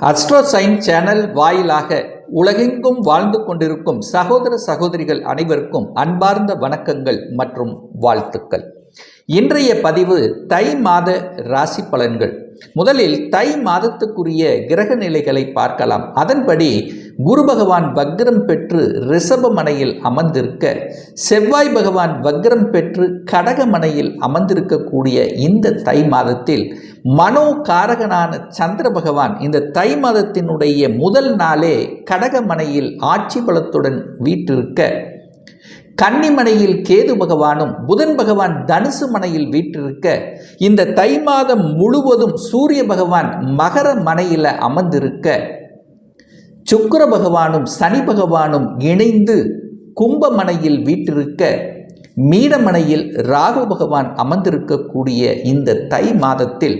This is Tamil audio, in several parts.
அஸ்ட்ரோசைன் சேனல் வாயிலாக உலகெங்கும் வாழ்ந்து கொண்டிருக்கும் சகோதர சகோதரிகள் அனைவருக்கும் அன்பார்ந்த வணக்கங்கள் மற்றும் வாழ்த்துக்கள். இன்றைய பதிவு தை மாத ராசி பலன்கள். முதலில் தை மாதத்துக்குரிய கிரக நிலைகளை பார்க்கலாம். அதன்படி குரு பகவான் வக்ரம் பெற்று ரிஷபமனையில் அமர்ந்திருக்க செவ்வாய் பகவான் வக்ரம் பெற்று கடகமனையில் அமர்ந்திருக்கக்கூடிய இந்த தை மாதத்தில் மனோ காரகனான சந்திர பகவான் இந்த தை மாதத்தினுடைய முதல் நாளே கடகமனையில் ஆட்சி பலத்துடன் வீற்றிருக்க கன்னிமனையில் கேது பகவானும் புதன் பகவான் தனுசு மனையில் வீற்றிருக்க இந்த தை மாதம் முழுவதும் சூரிய பகவான் மகர மனையில் அமர்ந்திருக்க சுக்கர பகவானும் சனி பகவானும் இணைந்து கும்பமனையில் வீற்றிருக்க மீனமனையில் ராகு பகவான் அமர்ந்திருக்கக்கூடிய இந்த தை மாதத்தில்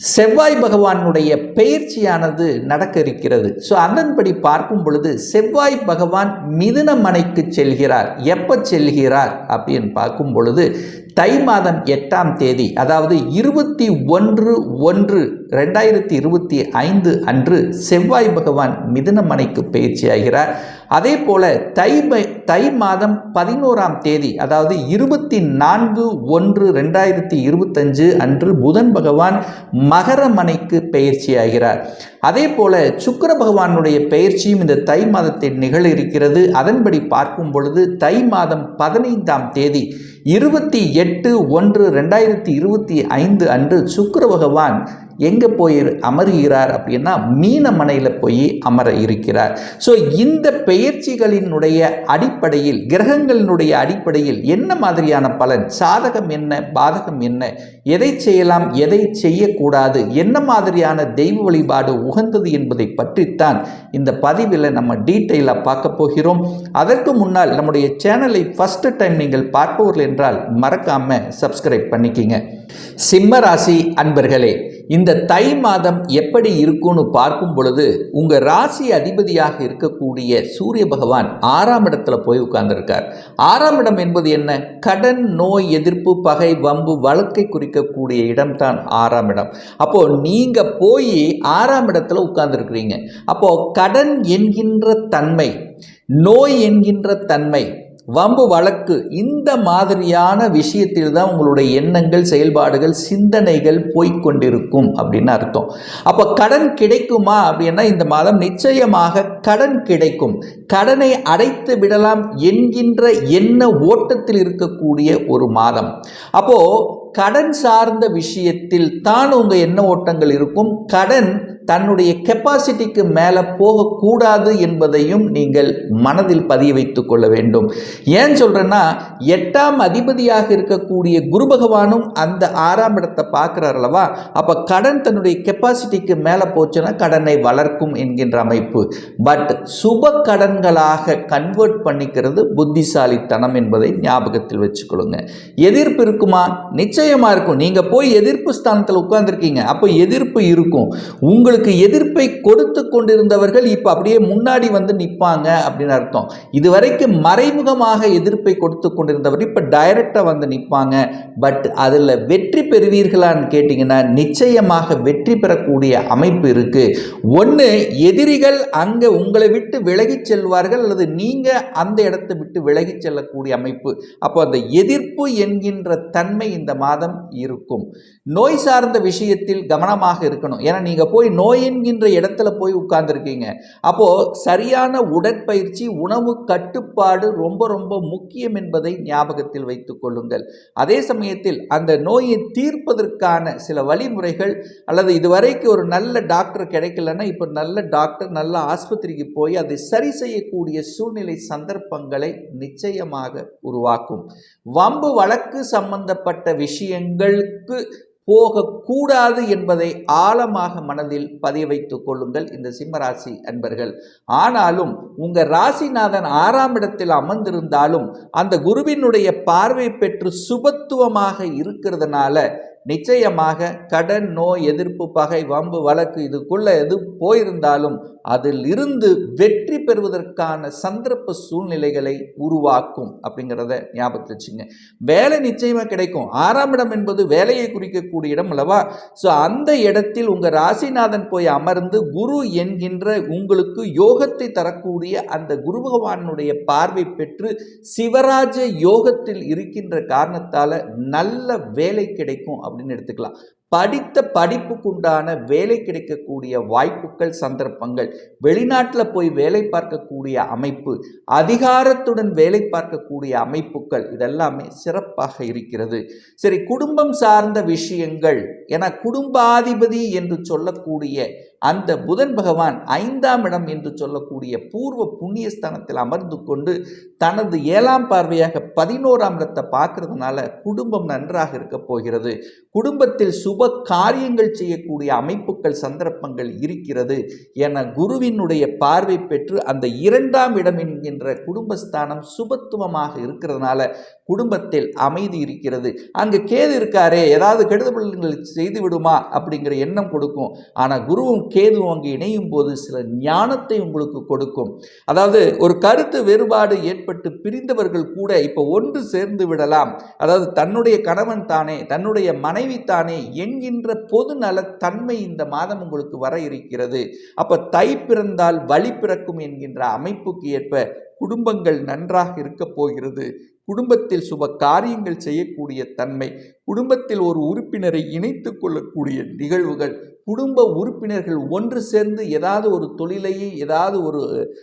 செவ்வாய் பகவானுடைய பெயர்ச்சியானது நடக்க இருக்கிறது. ஸோ அதன்படி பார்க்கும் பொழுது செவ்வாய் பகவான் மிதுன மனைக்கு செல்கிறார். எப்போ செல்கிறார்? அப்படின்னு பார்க்கும் பொழுது தை மாதம் எட்டாம் தேதி அதாவது இருபத்தி ஒன்று ஒன்று ரெண்டாயிரத்தி இருபத்தி ஐந்து அன்று செவ்வாய் பகவான் மிதுனமனைக்கு பயிற்சியாகிறார். அதே போல் தை தை மாதம் பதினோராம் தேதி அதாவது இருபத்தி நான்கு ஒன்று ரெண்டாயிரத்தி இருபத்தஞ்சு அன்று புதன் பகவான் மகரமனைக்கு பயிற்சி பயிற்சியாகிறார் அதே போல சுக்கர பகவானுடைய பயிற்சியும் இந்த தை மாதத்தில் நிகழ இருக்கிறது அதன்படி பார்க்கும் பொழுது தை மாதம் பதினைந்தாம் தேதி இருபத்தி எட்டு ஒன்று ரெண்டாயிரத்தி இருபத்தி ஐந்து அன்று சுக்கர பகவான் எங்கே போய் அமருகிறார் அப்படின்னா மீனமனையில் போய் அமர இருக்கிறார். ஸோ இந்த பெயர்ச்சிகளினுடைய அடிப்படையில் கிரகங்களினுடைய அடிப்படையில் என்ன மாதிரியான பலன்? சாதகம் என்ன? பாதகம் என்ன? எதை செய்யலாம்? எதை செய்யக்கூடாது? என்ன மாதிரியான தெய்வ வழிபாடு உகந்தது என்பதை பற்றித்தான் இந்த பதிவில் நம்ம டீட்டெயிலாக பார்க்க போகிறோம். அதற்கு முன்னால் நம்முடைய சேனலை ஃபஸ்ட்டு டைம் நீங்கள் பார்ப்பவர்கள் என்றால் மறக்காமல் சப்ஸ்கிரைப் பண்ணிக்கிங்க. சிம்ம ராசி அன்பர்களே இந்த தை மாதம் எப்படி இருக்கும்னு பார்க்கும் பொழுது உங்கள் ராசி அதிபதியாக இருக்கக்கூடிய சூரிய பகவான் ஆறாம் இடத்துல போய் உட்கார்ந்துருக்கார். ஆறாம் இடம் என்பது என்ன? கடன் நோய் எதிர்ப்பு பகை வம்பு வழக்கை குறிக்கக்கூடிய இடம்தான் ஆறாம் இடம். அப்போ நீங்கள் போய் ஆறாம் இடத்துல உட்கார்ந்துருக்கிறீங்க. அப்போது கடன் என்கின்ற தன்மை நோய் என்கின்ற தன்மை வம்பு வழக்கு இந்த மாதிரியான விஷயத்தில் தான் உங்களுடைய எண்ணங்கள் செயல்பாடுகள் சிந்தனைகள் போய்கொண்டிருக்கும் அப்படின்னு அர்த்தம். அப்போ கடன் கிடைக்குமா அப்படின்னா இந்த மாதம் நிச்சயமாக கடன் கிடைக்கும். கடனை அடைத்து விடலாம் என்கின்ற எண்ண ஓட்டத்தில் இருக்கக்கூடிய ஒரு மாதம். அப்போது கடன் சார்ந்த விஷயத்தில் தான் உங்கள் எண்ண ஓட்டங்கள் இருக்கும். கடன் தன்னுடைய கெப்பாசிட்டிக்கு மேலே போகக்கூடாது என்பதையும் நீங்கள் மனதில் பதிய வைத்து கொள்ள வேண்டும். ஏன் சொல்கிறேன்னா எட்டாம் அதிபதியாக இருக்கக்கூடிய குரு பகவானும் அந்த ஆறாம் இடத்தை பார்க்குறார் அல்லவா? அப்போ கடன் தன்னுடைய கெப்பாசிட்டிக்கு மேலே போச்சுன்னா கடனை வளர்க்கும் என்கின்ற அமைப்பு. பட் சுப கடன்களாக கன்வெர்ட் பண்ணிக்கிறது புத்திசாலித்தனம் என்பதை ஞாபகத்தில் வச்சுக்கொள்ளுங்க. எதிர்ப்பு இருக்குமா? நிச்சயமாக இருக்கும். நீங்கள் போய் எதிர்ப்பு ஸ்தானத்தில் உட்காந்துருக்கீங்க அப்போ எதிர்ப்பு இருக்கும். உங்களுக்கு உங்களுக்கு எதிர்ப்பை கொடுத்து கொண்டிருந்தவர்கள் இப்போ அப்படியே முன்னாடி வந்து நிற்பாங்க அப்படின்னு அர்த்தம். இதுவரைக்கும் மறைமுகமாக எதிர்ப்பை கொடுத்து கொண்டிருந்தவர் இப்போ டைரக்டாக வந்து நிற்பாங்க பட் அதில் வெற்றி பெறுவீர்களான்னு கேட்டிங்கன்னா நிச்சயமாக வெற்றி பெறக்கூடிய அமைப்பு இருக்குது ஒன்று எதிரிகள் அங்கே உங்களை விட்டு விலகி செல்வார்கள் அல்லது நீங்கள் அந்த இடத்தை விட்டு விலகி செல்லக்கூடிய அமைப்பு. அப்போ அந்த எதிர்ப்பு என்கின்ற தன்மை இந்த மாதம் இருக்கும். நோய் சார்ந்த விஷயத்தில் கவனமாக இருக்கணும். ஏன்னா நீங்கள் போய் நோய் நோய் என்கின்ற இடத்துல போய் உட்கார்ந்துருக்கீங்க. அப்போது சரியான உடற்பயிற்சி உணவு கட்டுப்பாடு ரொம்ப ரொம்ப முக்கியம் என்பதை ஞாபகத்தில் வைத்துக் கொள்ளுங்கள். அதே சமயத்தில் அந்த நோயை தீர்ப்பதற்கான சில வழிமுறைகள் அல்லது இதுவரைக்கும் ஒரு நல்ல டாக்டர் கிடைக்கலன்னா இப்போ நல்ல டாக்டர் நல்ல ஆஸ்பத்திரிக்கு போய் அதை சரி செய்யக்கூடிய சூழ்நிலை சந்தர்ப்பங்களை நிச்சயமாக உருவாக்கும். வம்பு வழக்கு சம்பந்தப்பட்ட விஷயங்களுக்கு போகக்கூடாது என்பதை ஆழமாக மனதில் பதிவைத்து கொள்ளுங்கள் இந்த சிம்மராசி அன்பர்கள். ஆனாலும் உங்கள் ராசிநாதன் ஆறாம் இடத்தில் அமர்ந்திருந்தாலும் அந்த குருவினுடைய பார்வை பெற்று சுபத்துவமாக இருக்கிறதுனால நிச்சயமாக கடன் நோய் எதிர்ப்பு பகை வம்பு வழக்கு இதுக்குள்ள எது போயிருந்தாலும் அதில் இருந்து வெற்றி பெறுவதற்கான சந்தர்ப்ப சூழ்நிலைகளை உருவாக்கும் அப்படிங்கிறத ஞாபகத்தில் வச்சுங்க. வேலை நிச்சயமாக கிடைக்கும். ஆறாம் இடம் என்பது வேலையை குறிக்கக்கூடிய இடம் அல்லவா? ஸோ அந்த இடத்தில் உங்கள் ராசிநாதன் போய் அமர்ந்து குரு என்கின்ற உங்களுக்கு யோகத்தை தரக்கூடிய அந்த குரு பகவானுடைய பார்வை பெற்று சிவராஜ யோகத்தில் இருக்கின்ற காரணத்தால் நல்ல வேலை கிடைக்கும் அப்படின்னு எடுத்துக்கலாம். படித்த படிப்புக்குண்டான வேலை கிடைக்கக்கூடிய வாய்ப்புகள் சந்தர்ப்பங்கள் வெளிநாட்டில் போய் வேலை பார்க்கக்கூடிய அமைப்பு அதிகாரத்துடன் வேலை பார்க்கக்கூடிய அமைப்புகள் இதெல்லாமே சிறப்பாக இருக்கிறது. சரி குடும்பம் சார்ந்த விஷயங்கள் என குடும்பாதிபதி என்று சொல்லக்கூடிய அந்த புதன் பகவான் ஐந்தாம் இடம் என்று சொல்லக்கூடிய பூர்வ புண்ணியஸ்தானத்தில் அமர்ந்து கொண்டு தனது ஏழாம் பார்வையாக பதினோராம் இடத்தை பார்க்கறதுனால குடும்பம் நன்றாக இருக்க போகிறது. குடும்பத்தில் சுப சுப காரியங்கள் செய்யக்கூடிய அமைப்புகள் சந்தர்ப்பங்கள் இருக்கிறது என குருவினுடைய பார்வை பெற்று அந்த இரண்டாம் இடம் என்கின்ற குடும்பஸ்தானம் சுபத்துவமாக இருக்கிறதுனால குடும்பத்தில் அமைதி இருக்கிறது. அங்கே கேது இருக்காரே ஏதாவது கெடுதல்கள் செய்து விடுமா அப்படிங்கிற எண்ணம் கொடுக்கும். ஆனால் குருவும் கேதுவும் அங்கே இணையும் போது சில ஞானத்தை உங்களுக்கு கொடுக்கும். அதாவது ஒரு கருத்து வேறுபாடு ஏற்பட்டு பிரிந்தவர்கள் கூட இப்போ ஒன்று சேர்ந்து விடலாம். அதாவது தன்னுடைய கணவன் தானே தன்னுடைய மனைவி தானே என்கின்ற பொது நலத்தன்மை இந்த மாதம் உங்களுக்கு வர இருக்கிறது. அப்போ தை பிறந்தால் வழி பிறக்கும் என்கின்ற அமைப்புக்கு ஏற்ப குடும்பங்கள் நன்றாக இருக்க போகிறது. குடும்பத்தில் சுப காரியங்கள் செய்யக்கூடிய தன்மை குடும்பத்தில் ஒரு உறுப்பினரை இணைத்து கொள்ளக்கூடிய நிகழ்வுகள் குடும்ப உறுப்பினர்கள் ஒன்று சேர்ந்து ஏதாவது ஒரு தொழிலையே ஏதாவது ஒரு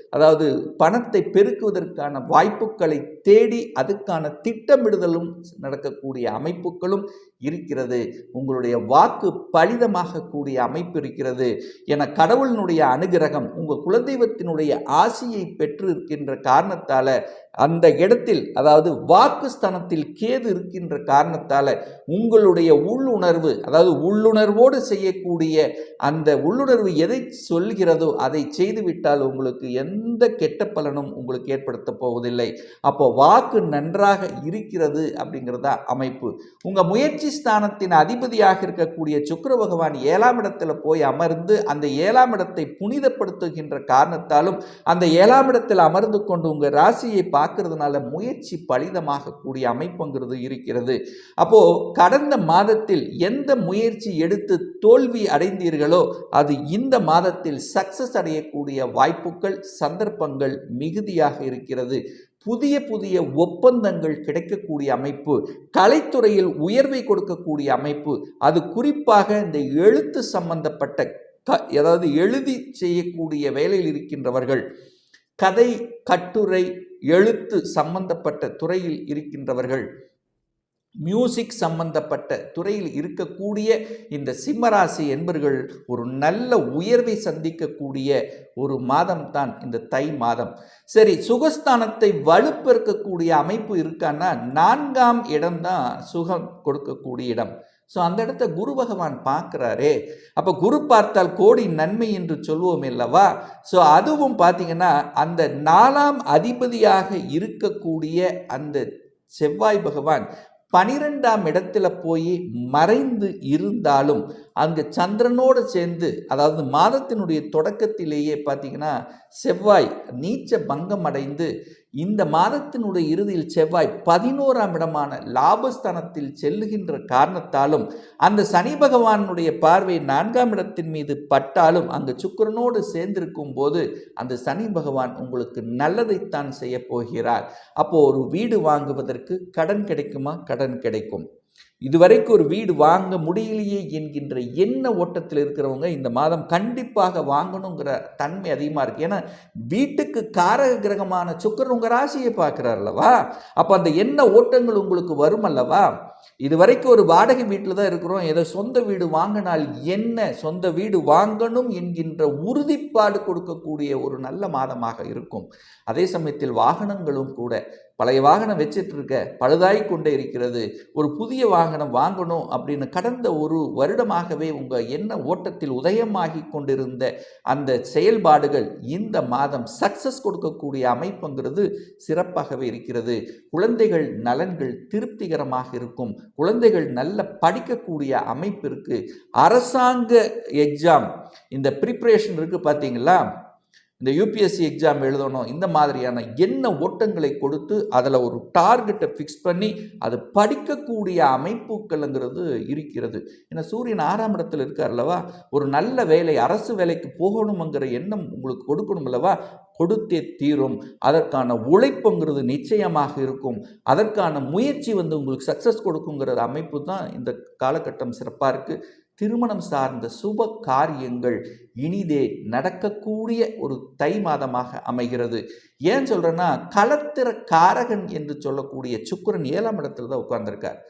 அதாவது பணத்தை பெருக்குவதற்கான வாய்ப்புகளை தேடி அதுக்கான திட்டமிடுதலும் நடக்கக்கூடிய அமைப்புகளும் இருக்கிறது. உங்களுடைய வாக்கு பலிதமாகக்கூடிய அமைப்பு இருக்கிறது. என கடவுளினுடைய அனுகிரகம் உங்கள் குலதெய்வத்தினுடைய ஆசியை பெற்று இருக்கின்ற காரணத்தால் அந்த இடத்தில் அதாவது வாக்கு ஸ்தானத்தில் கேது இருக்கின்ற காரணத்தால் உங்களுடைய உள்ளுணர்வு அதாவது உள்ளுணர்வோடு செய்யக்கூடிய அந்த உள்ளுணர்வு எதை சொல்கிறதோ அதை செய்துவிட்டால் உங்களுக்கு எந்த கெட்ட பலனும் உங்களுக்கு ஏற்படுத்த போவதில்லை. அப்போ வாக்கு நன்றாக இருக்கிறது அப்படிங்கிறதா அமைப்பு. உங்கள் முயற்சி ஸ்தானத்தின் அதிபதியாக இருக்கக்கூடிய சுக்கர பகவான் ஏழாம் இடத்துல போய் அமர்ந்து அந்த ஏழாம் இடத்தை புனிதப்படுத்துகின்ற காரணத்தாலும் அந்த ஏழாம் இடத்தில் அமர்ந்து கொண்டு உங்கள் ராசியை பார்க்கறதுனால முயற்சி பலிதமாக கூடிய அமைப்புங்கிறது இருக்கிறது. அப்போ கடந்த மாதத்தில் எந்த முயற்சி எடுத்து தோல்வி அடைந்தீர்களோ அது இந்த மாதத்தில் சக்சஸ் அடையக்கூடிய வாய்ப்புகள் சந்தர்ப்பங்கள் மிகுதியாக இருக்கிறது. புதிய புதிய ஒப்பந்தங்கள் கிடைக்கக்கூடிய அமைப்பு கலைத்துறையில் உயர்வை கொடுக்கக்கூடிய அமைப்பு அது குறிப்பாக இந்த எழுத்து சம்பந்தப்பட்ட க அதாவது எழுதி செய்யக்கூடிய வேலையில் இருக்கின்றவர்கள். கதை கட்டுரை எழுத்து சம்பந்தப்பட்ட துறையில் இருக்கின்றவர்கள் மியூசிக் சம்பந்தப்பட்ட துறையில் இருக்கக்கூடிய இந்த சிம்மராசி என்பர்கள் ஒரு நல்ல உயர்வை சந்திக்கக்கூடிய ஒரு மாதம் தான் இந்த தை மாதம். சரி சுகஸ்தானத்தை வலுப்பெருக்கக்கூடிய அமைப்பு இருக்கான்னா நான்காம் இடம்தான் சுகம் கொடுக்கக்கூடிய இடம். ஸோ அந்த இடத்த குரு பகவான் பார்க்குறாரே. அப்போ குரு பார்த்தால் கோடி நன்மை என்று சொல்வோம் இல்லவா ஸோ அதுவும் பார்த்தீங்கன்னா அந்த நாலாம் அதிபதியாக இருக்கக்கூடிய அந்த செவ்வாய் பகவான் பனிரெண்டாம் இடத்துல போய் மறைந்து இருந்தாலும் அங்கு சந்திரனோடு சேர்ந்து அதாவது மாதத்தினுடைய தொடக்கத்திலேயே பார்த்தீங்கன்னா செவ்வாய் நீச்ச பங்கம் அடைந்து இந்த மாதத்தினுடைய இறுதியில் செவ்வாய் பதினோராம் இடமான லாபஸ்தானத்தில் செல்லுகின்ற காரணத்தாலும் அந்த சனி பகவானுடைய பார்வை நான்காம் இடத்தின் மீது பட்டாலும் அங்கு சுக்கிரனோடு சேர்ந்திருக்கும் போது அந்த சனி பகவான் உங்களுக்கு நல்லதைத்தான் செய்ய போகிறார். அப்போ ஒரு வீடு வாங்குவதற்கு கடன் கிடைக்குமா? கடன் கிடைக்கும். இதுவரைக்கும் ஒரு வீடு வாங்க முடியலையே என்கின்ற என்ன ஓட்டத்தில் இருக்கிறவங்க இந்த மாதம் கண்டிப்பாக வாங்கணுங்கிற தன்மை அதிகமாக இருக்குது ஏன்னா வீட்டுக்கு காரக கிரகமான சுக்கரன் உங்கள் ராசியை பார்க்குறார் அல்லவா? அப்போ அந்த என்ன ஓட்டங்கள் உங்களுக்கு வரும் அல்லவா? இது வரைக்கும் ஒரு வாடகை வீட்டில் தான் இருக்கிறோம். ஏதோ சொந்த வீடு வாங்கினால் என்ன சொந்த வீடு வாங்கணும் என்கின்ற உறுதிப்பாடு கொடுக்கக்கூடிய ஒரு நல்ல மாதமாக இருக்கும். அதே சமயத்தில் வாகனங்களும் கூட பழைய வாகனம் வச்சிட்டு இருக்க பழுதாய் கொண்டே இருக்கிறது ஒரு புதிய வாகனம் வாங்கணும் அப்படின்னு கடந்த ஒரு வருடமாகவே உங்கள் எண்ண ஓட்டத்தில் உதயமாகி கொண்டிருந்த அந்த செயல்பாடுகள் இந்த மாதம் சக்சஸ் கொடுக்கக்கூடிய அமைப்புங்கிறது சிறப்பாகவே இருக்கிறது. குழந்தைகள் நலன்கள் திருப்திகரமாக இருக்கும். குழந்தைகள் நல்ல படிக்கக்கூடிய அமைப்பு இருக்குது அரசாங்க எக்ஸாம் இந்த ப்ரிப்ரேஷன் இருக்குது பார்த்தீங்களா இந்த யூபிஎஸ்சி எக்ஸாம் எழுதணும் இந்த மாதிரியான என்ன ஓட்டங்களை கொடுத்து அதில் ஒரு டார்கெட்டை ஃபிக்ஸ் பண்ணி அது படிக்கக்கூடிய அமைப்புகள்ங்கிறது இருக்கிறது. ஏன்னா சூரியன் ஆறாம் இடத்துல இருக்கார் அல்லவா? ஒரு நல்ல வேலை அரசு வேலைக்கு போகணுங்கிற எண்ணம் உங்களுக்கு கொடுக்கணும் அல்லவா? கொடுத்தே தீரும். அதற்கான உழைப்புங்கிறது நிச்சயமாக இருக்கும். அதற்கான முயற்சி வந்து உங்களுக்கு சக்ஸஸ் கொடுக்குங்கிற அமைப்பு தான் இந்த காலகட்டம் சிறப்பாக இருக்குது திருமணம் சார்ந்த சுப காரியங்கள் இனிதே நடக்கக்கூடிய ஒரு தை மாதமாக அமைகிறது. ஏன் சொல்கிறேன்னா கலத்திர காரகன் என்று சொல்லக்கூடிய சுக்கிரன் ஏழாம் இடத்துல தான் உட்கார்ந்துருக்கார்.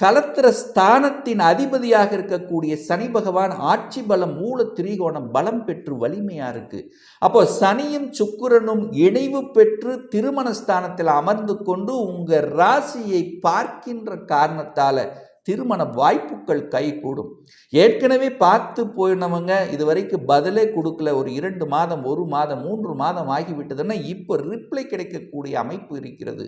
கலத்திர ஸ்தானத்தின் அதிபதியாக இருக்கக்கூடிய சனி பகவான் ஆட்சி பலம் மூல திரிகோணம் பலம் பெற்று வலிமையா இருக்கு. அப்போ சனியும் சுக்கிரனும் இணைவு பெற்று திருமண ஸ்தானத்தில் அமர்ந்து கொண்டு உங்க ராசியை பார்க்கின்ற காரணத்தால திருமண வாய்ப்புகள் கைகூடும் ஏற்கனவே பார்த்து போயினவங்க இது வரைக்கும் பதிலே கொடுக்கல. ஒரு இரண்டு மாதம் ஒரு மாதம் மூன்று மாதம் ஆகிவிட்டதுன்னா இப்போ ரிப்ளை கிடைக்கக்கூடிய அமைப்பு இருக்கிறது.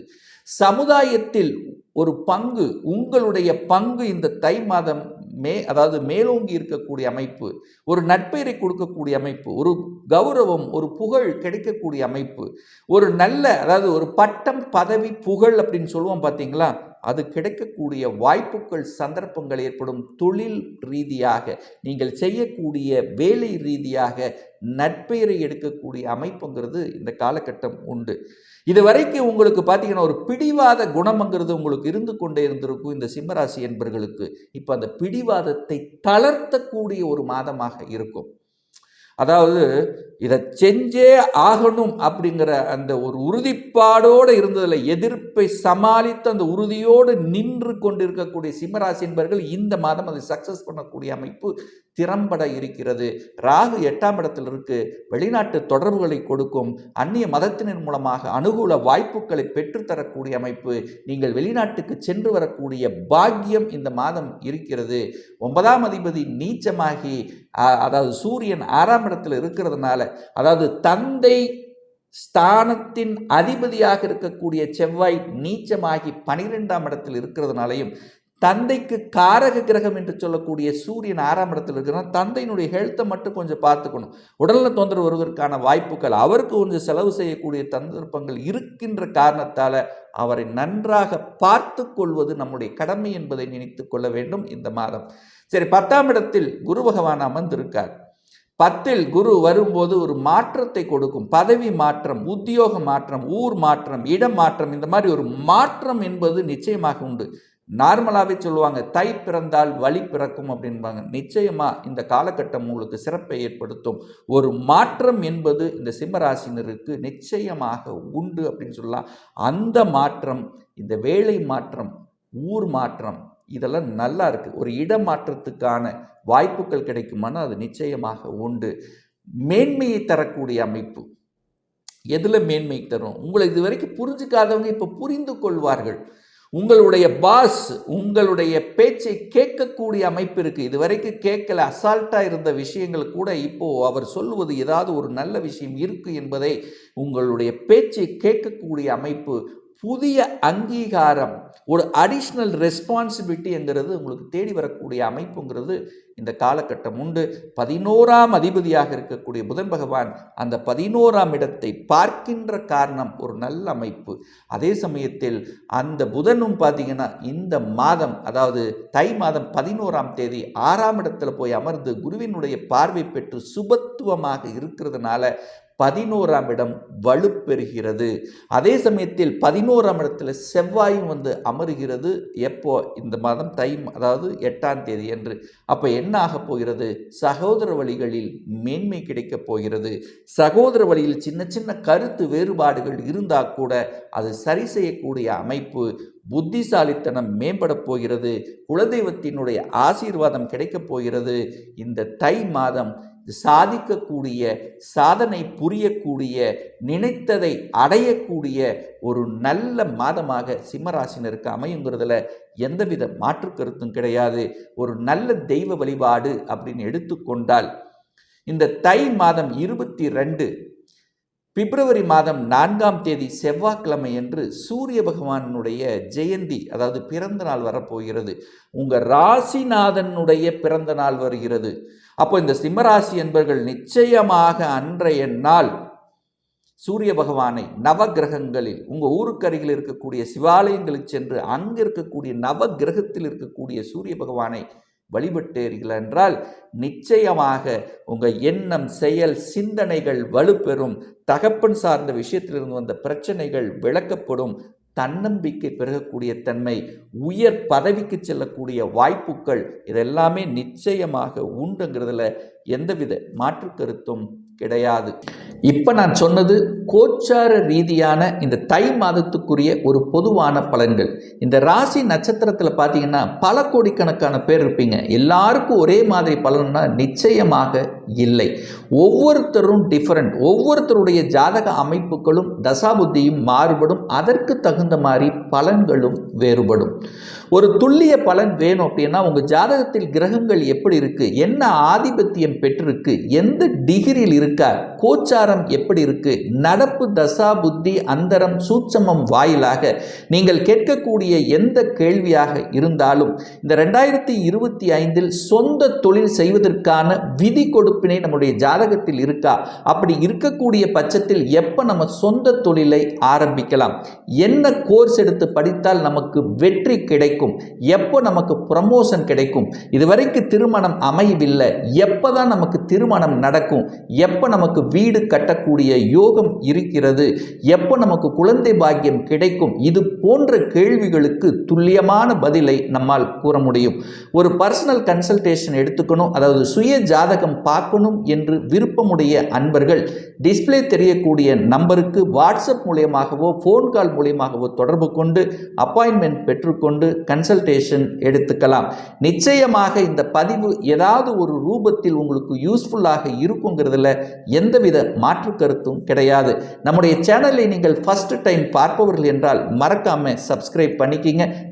சமுதாயத்தில் ஒரு பங்கு உங்களுடைய பங்கு இந்த தை மாதம் மே அதாவது மேலோங்கி இருக்கக்கூடிய அமைப்பு. ஒரு நட்பெயரை கொடுக்கக்கூடிய அமைப்பு. ஒரு கௌரவம் ஒரு புகழ் கிடைக்கக்கூடிய அமைப்பு. ஒரு நல்ல அதாவது ஒரு பட்டம் பதவி புகழ் அப்படின்னு சொல்லுவோம் பார்த்தீங்களா அது கிடைக்கக்கூடிய வாய்ப்புகள் சந்தர்ப்பங்கள் ஏற்படும் தொழில் ரீதியாக நீங்கள் செய்யக்கூடிய வேலை ரீதியாக நட்பெயரை எடுக்கக்கூடிய அமைப்புங்கிறது இந்த காலகட்டம் உண்டு. இது வரைக்கும் உங்களுக்கு பார்த்தீங்கன்னா ஒரு பிடிவாத குணம்ங்கிறது உங்களுக்கு இருந்து கொண்டே இருந்திருக்கும் இந்த சிம்மராசி என்பர்களுக்கு. இப்போ அந்த பிடிவாதத்தை தளர்த்தக்கூடிய ஒரு மாதமாக இருக்கும். அதாவது இதை செஞ்சே ஆகணும் அப்படிங்கிற அந்த ஒரு உறுதிப்பாடோடு இருந்ததில் எதிர்ப்பை சமாளித்து அந்த உறுதியோடு நின்று கொண்டிருக்கக்கூடிய சிம்மராசி என்பர்கள் இந்த மாதம் அதை சக்ஸஸ் பண்ணக்கூடிய அமைப்பு திறம்பட இருக்கிறது. ராகு எட்டாம் இடத்தில் இருக்கு. வெளிநாட்டு தொடர்புகளை கொடுக்கும். அந்நிய மதத்தினர் மூலமாக அனுகூல வாய்ப்புகளை பெற்றுத்தரக்கூடிய அமைப்பு. நீங்கள் வெளிநாட்டுக்கு சென்று வரக்கூடிய பாக்கியம் இந்த மாதம் இருக்கிறது. ஒன்பதாம் அதிபதி நீச்சமாகி அதாவது சூரியன் ஆறாம் இடத்தில் இருக்கிறதுனால அதாவது தந்தை ஸ்தானத்தின் அதிபதியாக இருக்கக்கூடிய செவ்வாய் நீச்சமாகி பனிரெண்டாம் இடத்தில் இருக்கிறதுனாலையும் தந்தைக்கு காரக கிரகம் என்று சொல்லக்கூடிய சூரியன் ஆறாம் இடத்தில் இருக்கிறான். தந்தையினுடைய ஹெல்த்தை மட்டும் கொஞ்சம் பார்த்துக்கணும். உடல்நல தொந்தரவு வருவதற்கான வாய்ப்புகள் அவருக்கு கொஞ்சம் செலவு செய்யக்கூடிய சந்தர்ப்பங்கள் இருக்கின்ற காரணத்தால் அவரை நன்றாக பார்த்து கொள்வது நம்முடைய கடமை என்பதை நினைத்து கொள்ள வேண்டும் இந்த மாதம். சரி பத்தாம் இடத்தில் குரு பகவான் அமர்ந்திருக்கார். பத்தில் குரு வரும்போது ஒரு மாற்றத்தை கொடுக்கும். பதவி மாற்றம் உத்தியோக மாற்றம் ஊர் மாற்றம் இடம் மாற்றம் இந்த மாதிரி ஒரு மாற்றம் என்பது நிச்சயமாக உண்டு. நார்மலாகவே சொல்லுவாங்க தை பிறந்தால் வழி பிறக்கும் அப்படின்பாங்க. நிச்சயமாக இந்த காலகட்டம் உங்களுக்கு சிறப்பை ஏற்படுத்தும். ஒரு மாற்றம் என்பது இந்த சிம்மராசினருக்கு நிச்சயமாக உண்டு அப்படின்னு சொல்லலாம். அந்த மாற்றம் இந்த வேலை மாற்றம் ஊர் மாற்றம் இதெல்லாம் நல்லா இருக்குது ஒரு இடம் மாற்றத்துக்கான வாய்ப்புகள் கிடைக்குமானால் அது நிச்சயமாக உண்டு. மேன்மையை தரக்கூடிய அமைப்பு. எதில் மேன்மை தரும்? உங்களை இது வரைக்கும் புரிஞ்சுக்காதவங்க இப்போ புரிந்து கொள்வார்கள். உங்களுடைய பாஸ் உங்களுடைய பேச்சை கேட்கக்கூடிய அமைப்பு இருக்குது இது வரைக்கும் கேட்கல அசால்ட்டாக இருந்த விஷயங்கள் கூட இப்போ அவர் சொல்லுவது ஏதாவது ஒரு நல்ல விஷயம் இருக்குது என்பதை உங்களுடைய பேச்சை கேட்கக்கூடிய அமைப்பு புதிய அங்கீகாரம் ஒரு அடிஷ்னல் ரெஸ்பான்சிபிலிட்டிங்கிறது உங்களுக்கு தேடி வரக்கூடிய அமைப்புங்கிறது இந்த காலகட்டம் உண்டு. பதினோராம் அதிபதியாக இருக்கக்கூடிய புதன் பகவான் அந்த பதினோராம் இடத்தை பார்க்கின்ற காரணம் ஒரு நல்ல அமைப்பு. அதே சமயத்தில் அந்த புதனும் பார்த்தீங்கன்னா இந்த மாதம் அதாவது தை மாதம் பதினோராம் தேதி ஆறாம் இடத்துல போய் அமர்ந்து குருவினுடைய பார்வை பெற்று சுபத்துவமாக இருக்கிறதுனால பதினோராம் இடம் வலுப்பெறுகிறது. அதே சமயத்தில் பதினோராம் இடத்துல செவ்வாயும் வந்து அமருகிறது. எப்போ? இந்த மாதம் தை அதாவது எட்டாம் தேதி என்று. அப்போ என்ன ஆகப் போகிறது? சகோதர வழிகளில் மேன்மை கிடைக்கப் போகிறது. சகோதர வழியில் சின்ன சின்ன கருத்து வேறுபாடுகள் இருந்தால் கூட அது சரி செய்யக்கூடிய அமைப்பு புத்திசாலித்தனம் மேம்பட போகிறது. குலதெய்வத்தினுடைய ஆசீர்வாதம் கிடைக்கப் போகிறது. இந்த தை மாதம் சாதிக்கக்கூடிய சாதனை புரியக்கூடிய நினைத்ததை அடையக்கூடிய ஒரு நல்ல மாதமாக சிம்மராசினருக்கு அமையுங்கிறதுல எந்தவித மாற்று கருத்தும் கிடையாது. ஒரு நல்ல தெய்வ வழிபாடு அப்படின்னு எடுத்துக்கொண்டால் இந்த தை மாதம் இருபத்தி ரெண்டு பிப்ரவரி மாதம் நான்காம் தேதி செவ்வாய்க்கிழமை என்று சூரிய பகவானுடைய ஜெயந்தி அதாவது பிறந்த நாள் வரப்போகிறது. உங்கள் ராசிநாதனுடைய பிறந்த நாள் வருகிறது. அப்போ இந்த சிம்மராசி என்பர்கள் நிச்சயமாக அன்றைய நாள் சூரிய பகவானை நவ கிரகங்களில் உங்கள் ஊருக்கு அருகில் இருக்கக்கூடிய சிவாலயங்களுக்கு சென்று அங்கு இருக்கக்கூடிய நவ கிரகத்தில் இருக்கக்கூடிய சூரிய பகவானை வழிபட்டீர்கள் என்றால் நிச்சயமாக உங்கள் எண்ணம் செயல் சிந்தனைகள் வலுப்பெறும். தகப்பன் சார்ந்த விஷயத்திலிருந்து வந்த பிரச்சனைகள் விளக்கப்படும். தன்னம்பிக்கை பெருகக்கூடிய தன்மை உயர் பதவிக்கு செல்லக்கூடிய வாய்ப்புகள் இதெல்லாமே நிச்சயமாக உண்டுங்கிறதுல எந்தவித மாற்று கருத்தும் கிடையாது. இப்போ நான் சொன்னது கோச்சார ரீதியான இந்த தை மாதத்துக்குரிய ஒரு பொதுவான பலன்கள். இந்த ராசி நட்சத்திரத்தில் பார்த்தீங்கன்னா பல கோடிக்கணக்கான பேர் இருப்பீங்க. எல்லாருக்கும் ஒரே மாதிரி பலன்னா நிச்சயமாக இல்லை. ஒவ்வொருத்தரும் டிஃப்ரெண்ட் ஒவ்வொருத்தருடைய ஜாதக அமைப்புகளும் தசாபுத்தியும் மாறுபடும். அதற்கு தகுந்த மாதிரி பலன்களும் வேறுபடும். ஒரு துல்லிய பலன் வேணும் அப்படின்னா உங்கள் ஜாதகத்தில் கிரகங்கள் எப்படி இருக்கு? என்ன ஆதிபத்தியம் பெற்றிருக்கு? எந்த டிகிரியில் இருக்கா? கோச்சாரம் எப்படி இருக்கு? நடப்பு தசா புத்தி அந்தரம் சூட்சமம் வாயிலாக நீங்கள் கேட்கக்கூடிய எந்த கேள்வியாக இருந்தாலும் இந்த ரெண்டாயிரத்தி இருபத்தி ஐந்தில் சொந்த தொழில் செய்வதற்கான விதி உறுப்பினை நம்முடைய ஜாதகத்தில் இருக்கா? அப்படி இருக்கக்கூடிய பட்சத்தில் எப்போ நம்ம சொந்த தொழிலை ஆரம்பிக்கலாம்? என்ன கோர்ஸ் எடுத்து படித்தால் நமக்கு வெற்றி கிடைக்கும்? எப்போ நமக்கு ப்ரமோஷன் கிடைக்கும்? இதுவரைக்கும் திருமணம் அமையவில்லை. எப்போ தான் நமக்கு திருமணம் நடக்கும்? எப்போ நமக்கு வீடு கட்டக்கூடிய யோகம் இருக்கிறது? எப்போ நமக்கு குழந்தை பாக்கியம் கிடைக்கும்? இது போன்ற கேள்விகளுக்கு துல்லியமான பதிலை நம்மால் கூற முடியும். ஒரு பர்சனல் கன்சல்டேஷன் எடுத்துக்கணும். அதாவது சுய ஜாதகம் பார்க்கணும் என்று விருப்பமுடைய அன்பர்கள் டிஸ்பிளே தெரியக்கூடிய நம்பருக்கு வாட்ஸ்அப் மூலியமாகவோ ஃபோன் கால் மூலியமாகவோ தொடர்பு கொண்டு அப்பாயின்மெண்ட் பெற்றுக்கொண்டு கன்சல்டேஷன் எடுத்துக்கலாம். நிச்சயமாக இந்த பதிவு ஏதாவது ஒரு ரூபத்தில் உங்களுக்கு யூஸ்ஃபுல்லாக இருக்குங்கிறதுல எந்தவித மாற்று கருத்தும் கிடையாது. நம்முடைய சேனலை நீங்கள் ஃபஸ்ட் டைம் பார்ப்பவர்கள் என்றால் மறக்காமல் சப்ஸ்கிரைப் பண்ணிக்கிங்க.